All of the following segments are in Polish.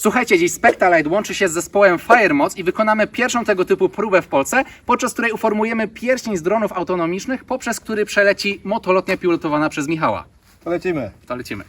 Słuchajcie, dziś Spectralite łączy się z zespołem Firemoc i wykonamy pierwszą tego typu próbę w Polsce, podczas której uformujemy pierścień z dronów autonomicznych, poprzez który przeleci motolotnia pilotowana przez Michała. To lecimy. To lecimy.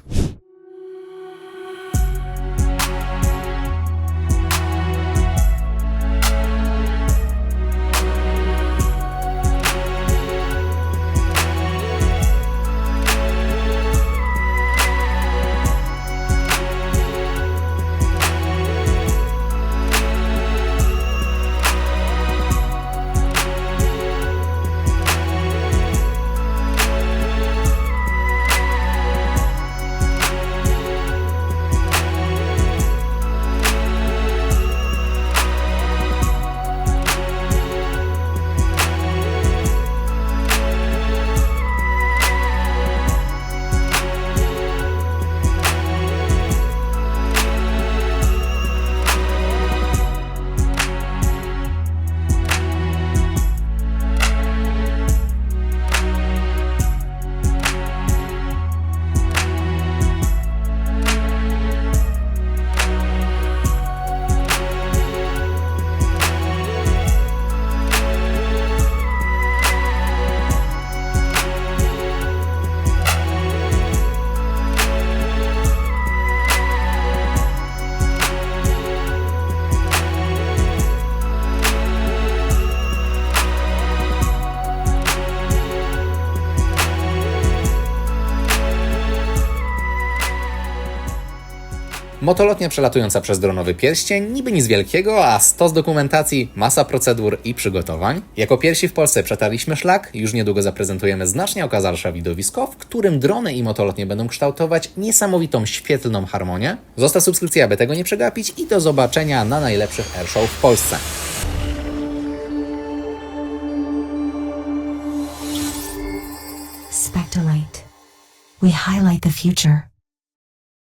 Motolotnia przelatująca przez dronowy pierścień, niby nic wielkiego, a stos dokumentacji, masa procedur i przygotowań. Jako pierwsi w Polsce przetarliśmy szlak, już niedługo zaprezentujemy znacznie okazalsze widowisko, w którym drony i motolotnie będą kształtować niesamowitą świetlną harmonię. Zostaw subskrypcję, aby tego nie przegapić i do zobaczenia na najlepszych airshow w Polsce. Spectralite. We highlight the future.